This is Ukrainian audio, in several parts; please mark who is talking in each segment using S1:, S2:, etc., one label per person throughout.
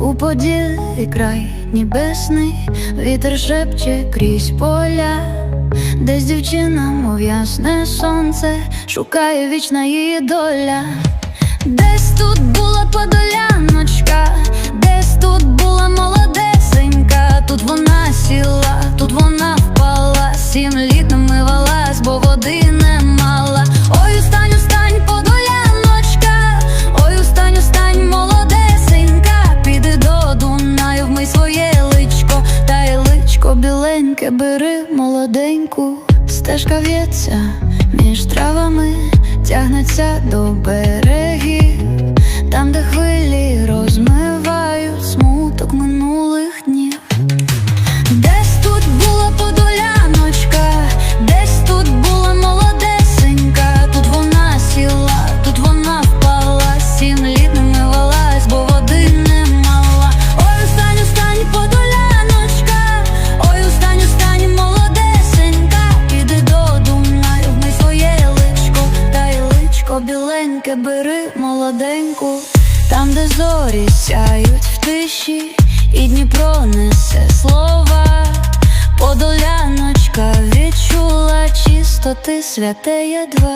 S1: у поділі край небесний, вітер шепче крізь поля, десь дівчина, мов ясне сонце, шукає вічна її доля. Десь тут була подоляночка, десь тут була молодесенька, тут вона сіла, тут вона впала, сім літ намивалась, бо води не мала. Й біленьке, бери молоденьку, стежка в'ється між травами, тягнеться до берегів, там, де хвилі розмивають святе ядва. Вода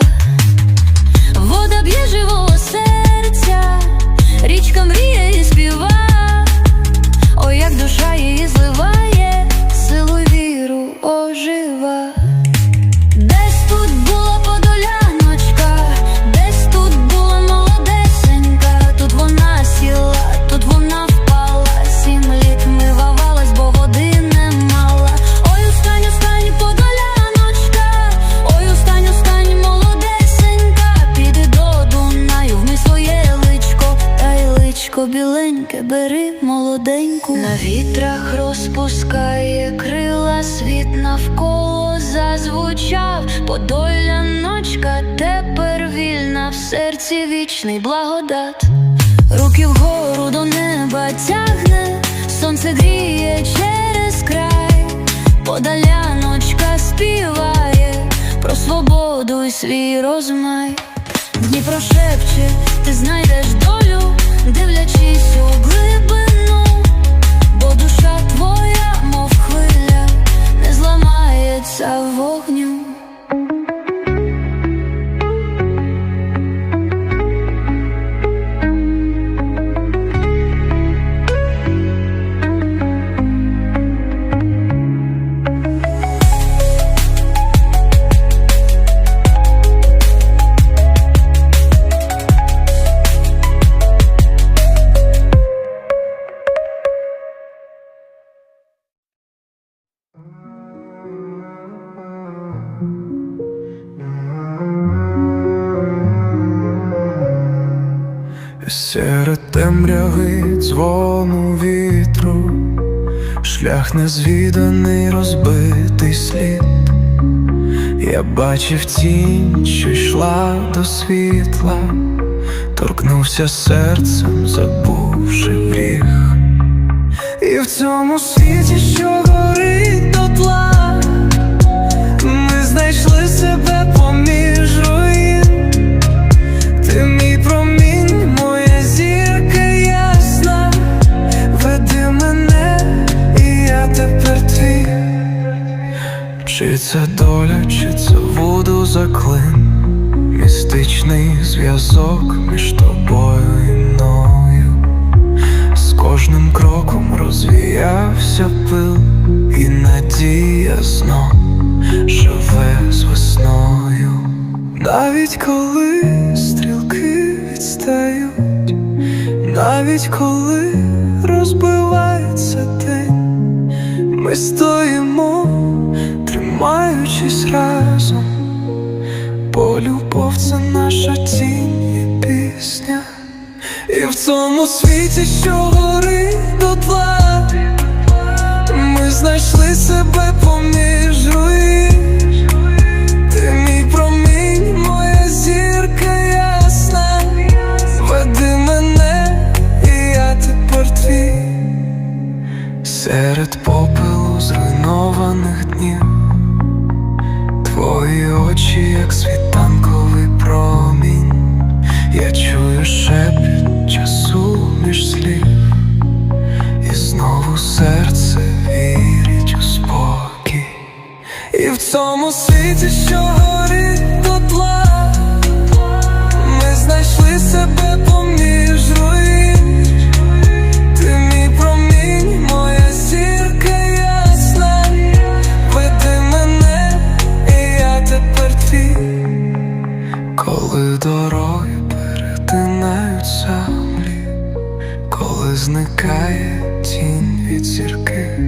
S1: свій розмай. Дніпро шепче, ти знайдеш долю, дивлячись у
S2: темряви дзвону вітру, шлях незвіданий розбитий слід. Я бачив тінь, що йшла до світла, торкнувся серцем, забувши гріх. І в цьому світі, що горить дотла, зв'язок між тобою і мною. З кожним кроком розвіявся пил, і надія знов живе з весною. Навіть коли стрілки відстають, навіть коли розбивається день, ми стоїмо, тримаючись разом, любов це наша тінь і пісня. І в цьому світі, що горить дотла, ми знайшли себе поміж руїн. В цьому світі, що горить дотла, ми знайшли себе поміж руїн. Ти мій промінь, моя зірка ясна, веди мене, і я тепер. Коли дороги перетинають землі, коли зникає тінь від зірки,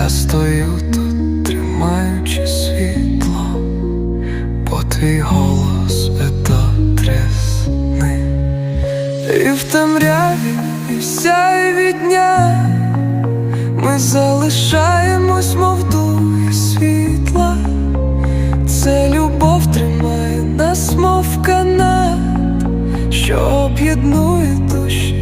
S2: я стою ми залишаємось, мов дух світла. Це любов тримає нас, мов канат, що об'єднує душі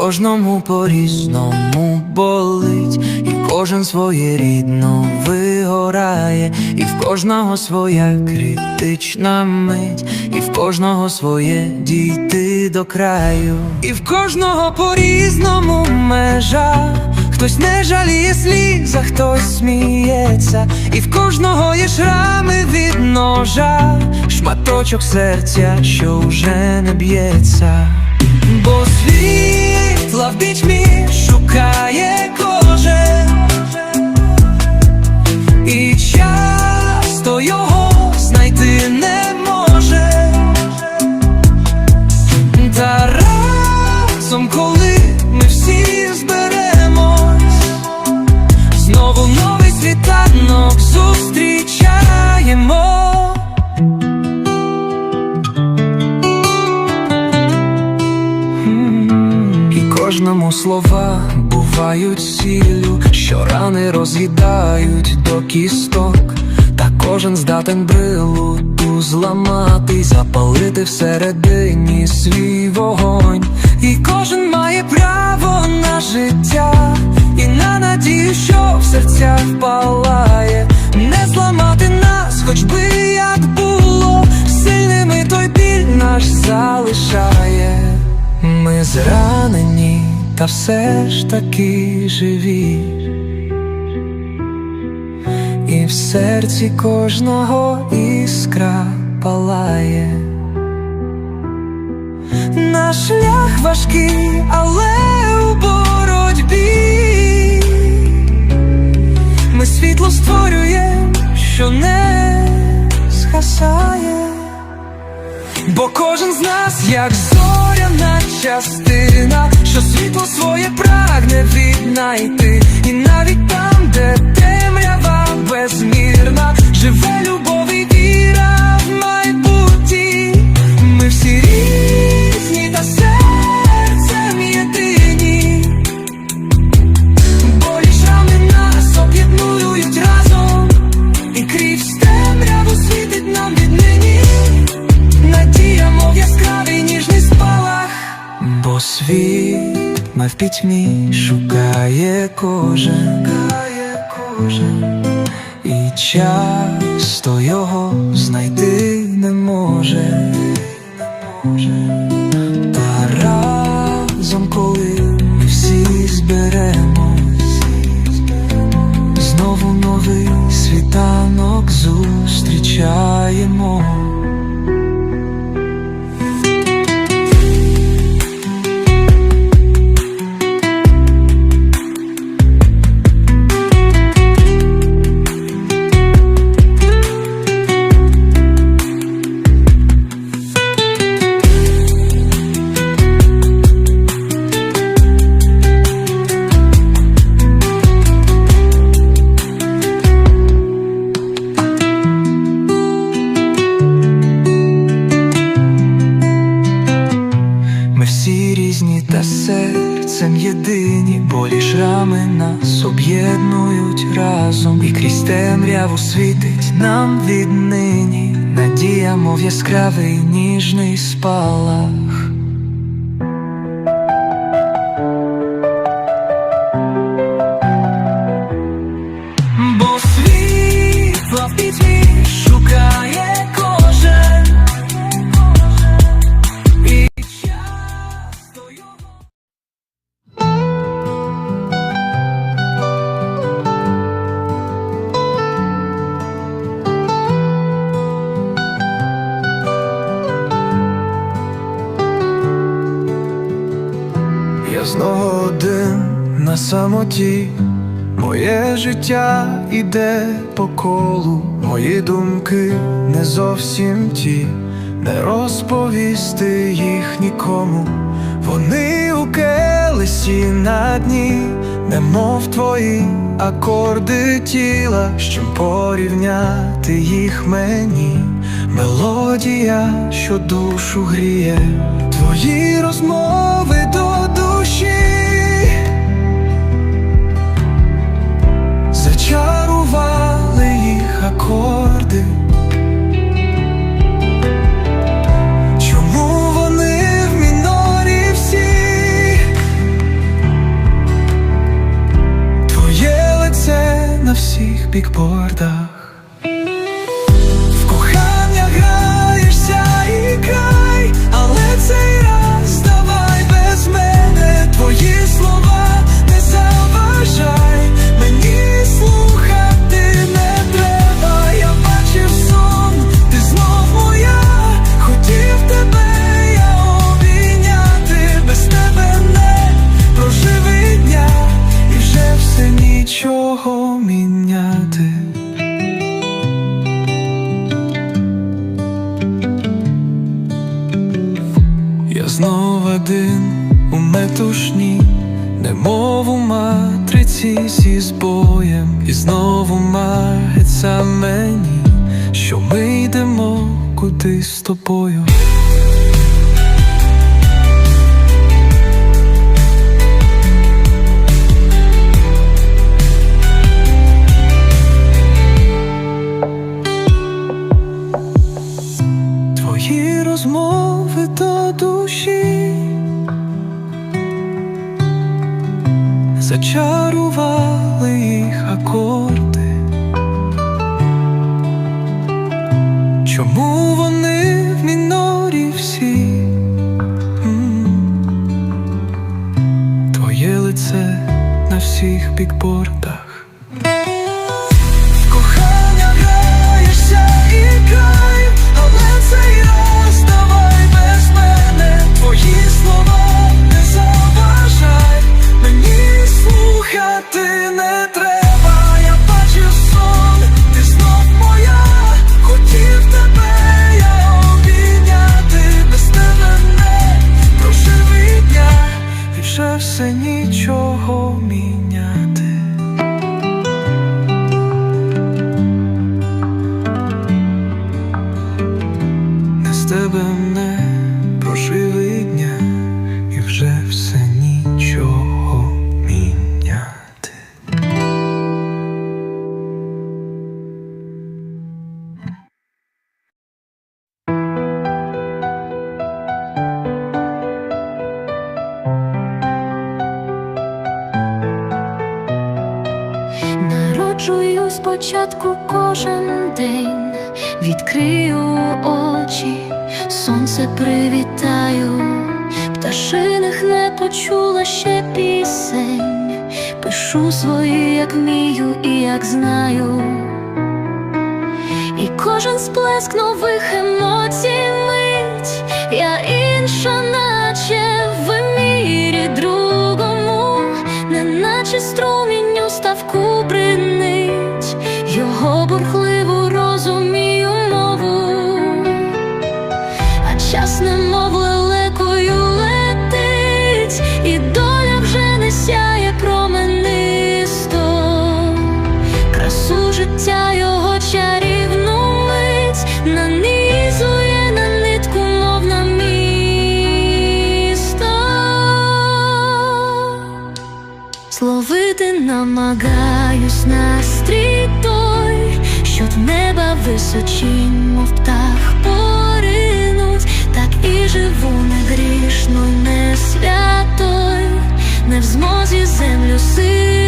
S2: Кожному по-різному болить, і кожен своєрідно вигорає, і в кожного своя критична мить, і в кожного своє дійти до краю, і в кожного по-різному межа, хтось не жаліє сліз, а хтось сміється, і в кожного є шрами від ножа, шматочок серця, що вже не б'ється. Бо світла в пітьмі шукає слова бувають сіллю, що рани роз'їдають до кісток, та кожен здатен брилу ту зламати, запалити всередині свій вогонь. І кожен має право на життя, і на надію, що в серцях палає, не зламати нас, хоч би як було, сильними той біль наш залишає. Ми зранені, та все ж таки живі, і в серці кожного іскра палає. Наш шлях важкий, але у боротьбі ми світло створюємо, що не згасає. Бо кожен з нас, як зоряна частина, що світло своє прагне віднайти, і навіть там, де темрява безмірна, живе любов і віра в майбутнє. Ми всі різні та серцем єдині, болі шрами нас об'єднують разом, і крізь темряву світить нам віднині. Надія, мов яскравий ніжний спалах, бо світ в пітьмі шукає кожен, і часто його знайти не може, не може. Та разом, коли ми всі зберемось, знову новий світанок зустрічаємо. Ніжний спалах. іде по колу, мої думки не зовсім ті, не розповісти їх нікому. Вони у келесі на дні, немов твої акорди тіла, щоб порівняти їх мені, мелодія, що душу гріє, твої розмови до. акорди, чому вони в мінорі всі? Твоє лице на всіх бікбордах. йти з тобою. Твої розмови до душі зачарували їх акорди. Чому
S1: big board. блиск нових емоцій мить, я інша, наче в мірі другому, не наче струмінь. Намагаюсь настрій той, що в неба височінь, мов птах поринуть, так і живу не грішно, не святою, не в змозі землю сиротою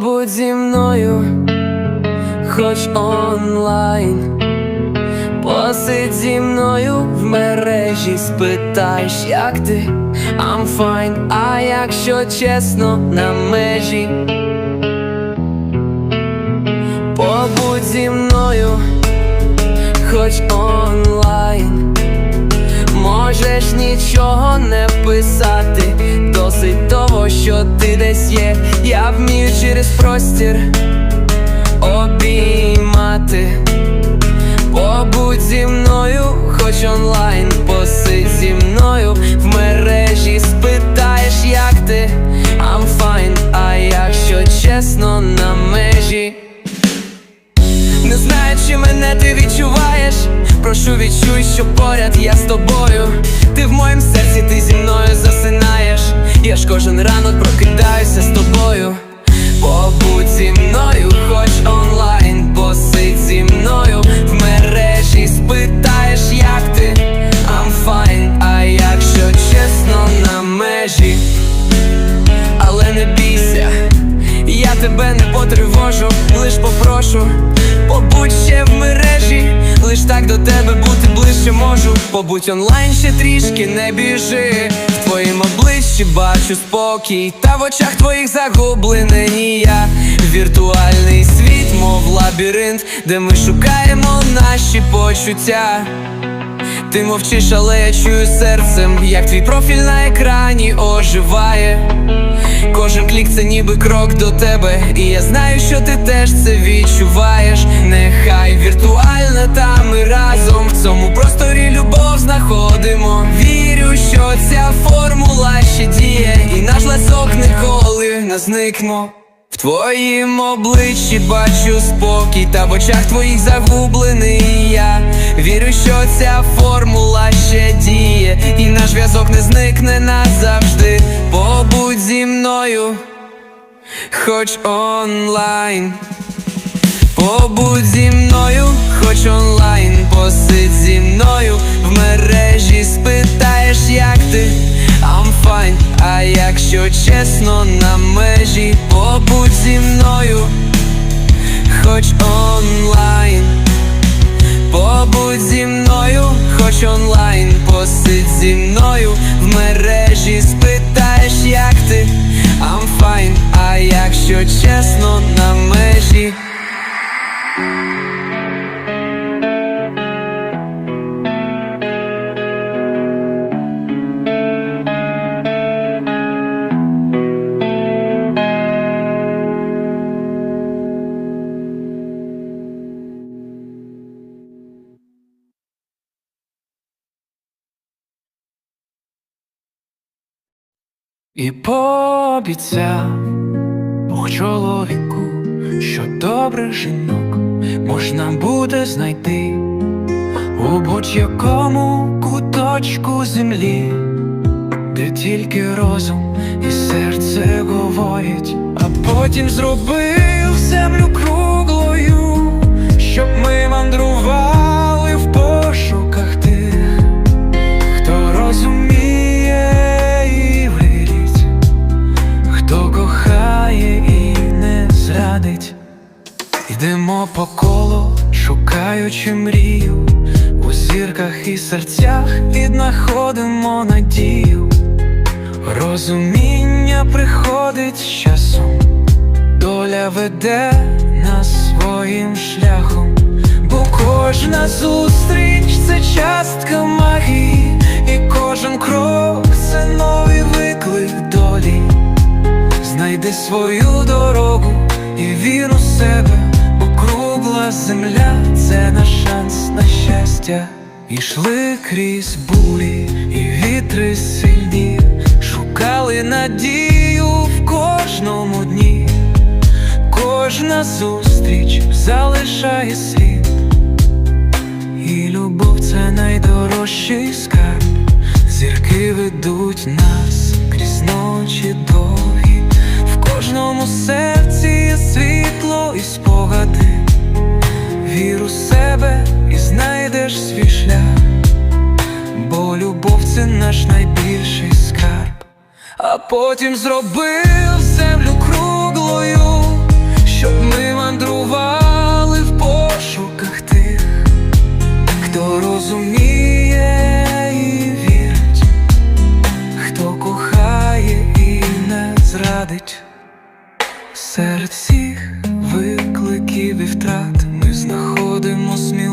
S2: Побудь зі мною, хоч онлайн, посидь зі мною в мережі, спитаєш, як ти, I'm fine, а якщо чесно, на межі. Побудь зі мною, хоч онлайн, можеш нічого не писати, досить того, що ти десь є, я вмію через простір обіймати. Побудь зі мною, хоч онлайн, посидь зі мною в мережі, спитаєш, як ти, I'm fine, а якщо чесно, на межі. Не знаю, чи мене ти відчуваєш. Прошу відчуй, що поряд я з тобою. Ти в моїм серці, ти зі мною засинаєш. Я ж кожен ранок прокидаюся з тобою. Побудь зі мною, Побудь онлайн ще трішки не біжи. В твоїм обличчі бачу спокій, та в очах твоїх загублений я. Віртуальний світ, мов лабіринт, де ми шукаємо наші почуття. Ти мовчиш, але я чую серцем, як твій профіль на екрані оживає. Кожен клік це ніби крок до тебе, і я знаю, що ти теж це відчуваєш. Нехай віртуально, та ми разом в цьому просторі любов знаходимо. Вірю, що ця формула ще діє, і наш ласок ніколи не зникне. Твоїм обличчі бачу спокій, та в очах твоїх загублений я. Вірю, що ця формула ще діє, і наш зв'язок не зникне назавжди. Побудь зі мною, хоч онлайн. Побудь зі мною, хоч онлайн, посидь зі мною в мережі, спитаєш, як ти, Fine А якщо чесно на межі Побудь зі мною. Хоч онлайн. Побудь зі мною, хоч онлайн, посидь зі мною в мережі, спитаєш, як ти, I'm fine, а якщо чесно І пообіцяв Бог чоловіку, що добрих жінок можна буде знайти у будь-якому куточку землі, де тільки розум і серце говорять, а потім зробив землю круглою, щоб ми мандрували надію в кожному дні, кожна зустріч залишає слід, і любов це найдорожчий скарб. Зірки ведуть нас крізь ночі довгі, в кожному серці є світло і спогади. Вір у себе і знайдеш свій шлях, бо любов це наш найбільший а потім зробив землю круглою, щоб ми мандрували в пошуках тих, хто розуміє і вірить, хто кохає і не зрадить. Серед всіх викликів і втрат ми знаходимо сміливість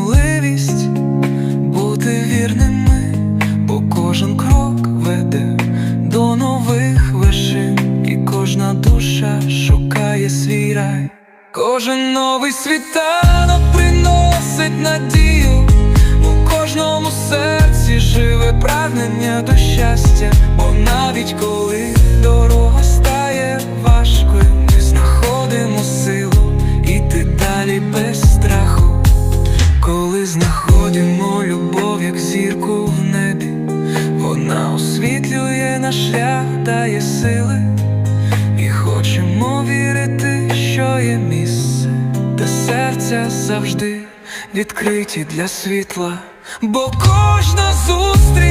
S2: завжди відкриті для світла, бо кожна зустріч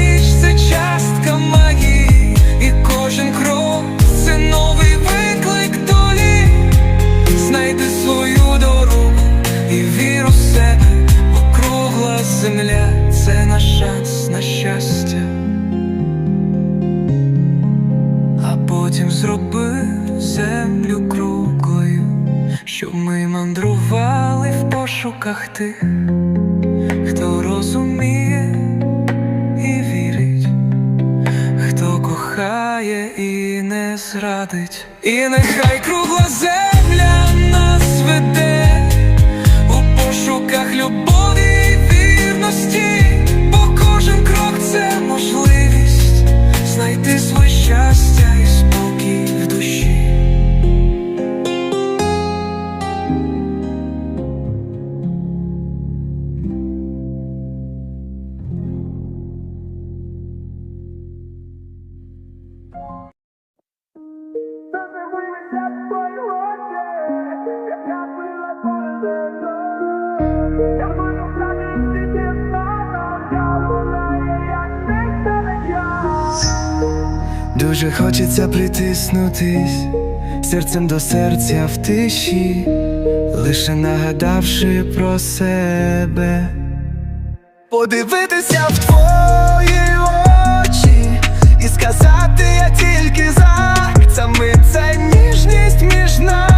S2: тих, хто розуміє і вірить, хто кохає і не зрадить, і нехай кругла земля Дуже хочеться притиснутись серцем до серця в тиші, лише нагадавши про себе, подивитися в твої очі і сказати я тільки за мить, це ніжність між нами,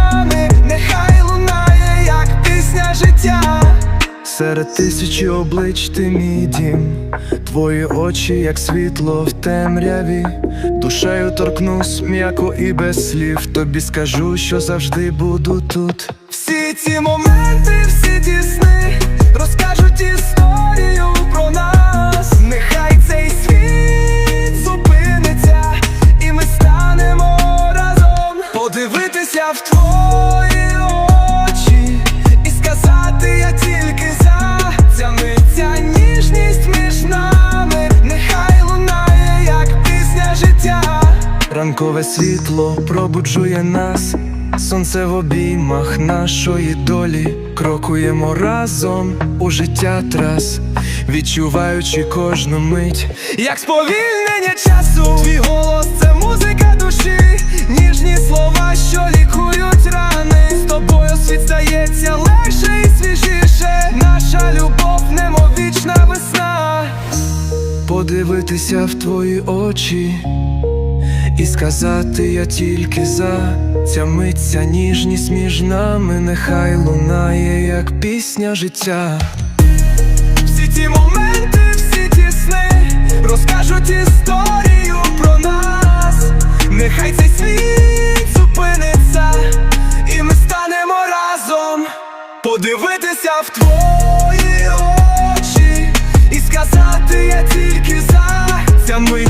S2: Серед тисячі облич ти мій дім, твої очі, як світло в темряві, душею торкнусь м'яко і без слів. Тобі скажу, що завжди буду тут. Всі ці моменти, всі ті сни розкажуть історію про нас. Ранкове світло пробуджує нас, сонце в обіймах нашої долі. Крокуємо разом у життя трас, відчуваючи кожну мить, як сповільнення часу. Твій голос це музика душі, ніжні слова, що лікують рани. З тобою світ стається легше і свіжіше. Наша любов, немов вічна весна. Подивитися в твої очі і сказати я тільки за ця мить, ця ніжність між нами, нехай лунає, як пісня життя. Всі ті моменти, всі ті сни розкажуть історію про нас. Нехай цей світ зупиниться, і ми станемо разом. Подивитися в твої очі і сказати я тільки за ця мить,